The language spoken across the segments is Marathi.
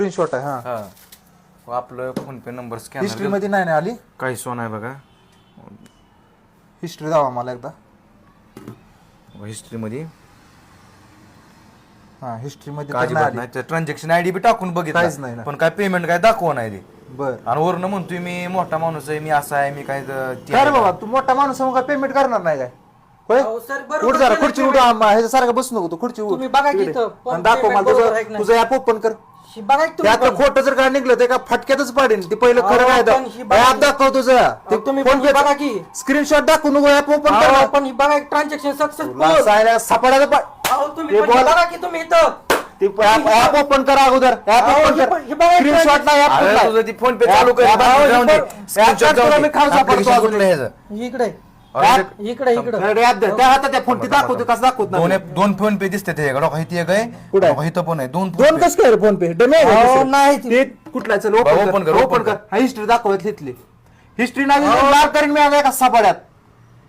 स्क्रीनशॉट आहे हा. हा. व आपलं फोन पे नंबर हिस्ट्री स्कॅनरमध्ये नाही ना आली? काही सोन आहे बघा. हिस्ट्री दावा मला एकदा. हिस्ट्री मध्ये हा हिस्ट्री मध्ये काय तर नाही अजिबात आली. नाही ट्रान्झॅक्शन आयडी बी टाकून काहीच नाही बघितलं. पण काय पेमेंट काय दाखवा नाही ते. बर. आणि वरनं म्हणतोय मी मोठा माणूस आहे मी असा आहे मी काय ज- ते काय रे आहे. बाबा तू मोठा माणूस आहे, मग काय पेमेंट करणार नाही काय? होय? अहो, सर, बरोबर उठ जरा केलं खुर्ची. उठ ह्याच्यासारखं बसू नको तू खुर्ची उठ. तुम्ही बघा की इकडे. इथं, पण आणि दाखव payment मला बरोबर तुझं आहे की नाही? तुझं ऍप ओपन कर. बघा की त्यात. खोटं जर काय निघलं ते का फटक्यातच पाडेन ते पहिलं खरं अहो, काय पण ही बघा ऍप की- दाखव तुझं तुम्ही पण बघा की. स्क्रीनशॉट दाखवू नको ऍप ओपन अहो, कर पण ही बघा ट्रान्झॅक्शन सक्सेसफुल सापडायला पा- अहो तुम्ही हे पण बोल. बघा की तुम्ही इथं ते ऍप ओपन करा अगोदर ऍप अहो, ओपन हे कर पण- हे बघा, स्क्रीनशॉट नाही ऍप अरे तुझं ती फोन पे चालू कर जाऊन दे. Screenshot दे. Application? इकडे इकडे. त्या हातात त्या फोन ती दाखवतो कसं दाखवत दोन नाही दोन फोन पे दिसते ते डोका इथे एक आहे. कुठं आहे? डोका इथं पण आहे. दोन दोन. कसं काय फोन पे डमे अहो, नाही. ती. ते कुठला चल ओपन कर कर, ओपन कर. हा हिस्ट्री दाखवत तिथली. हिस्ट्री नाही लाल करीन मी आता एका सापड्यात.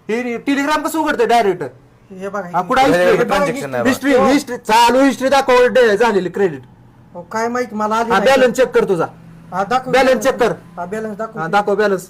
हे टेलिग्राम कसं उघडते डायरेक्ट हे बघा कुठं हे- हिस्ट्री नाही. हिस्ट्री हिस्ट्री चालू हिस्ट्री दाखव डे- झालेली क्रेडिट अहो, काय माहिती मला आली नाही. बॅलन्स चेक कर तुझा. हा, दाखव balance check कर. हा बॅलन्स हा दाखव दाखव बॅलन्स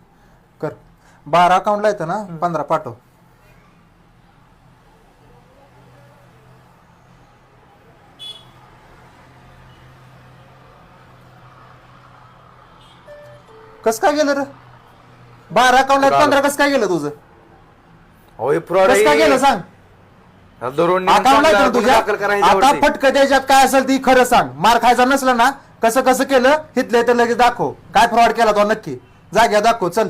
कर. बारा अकाउंटला येतं ना? पंधरा पाठव. कस काय गेलं रे? बारा अकाउंटला. पंधरा कस काय गेलं तुझं? अहो, हे कस काय. गेलं सांग? दररोज नेऊन अकाउंटला चांगला येतं ना तुझ्या दाखल करायचं आता. फटकं त्याच्यात काय असेल ती खरं सांग. मार खायचा नसला ना कसं कसं केलं हिथले तर लगेच दाखव. काय फ्रॉड केला तो नक्की? जाग्या दाखव चल.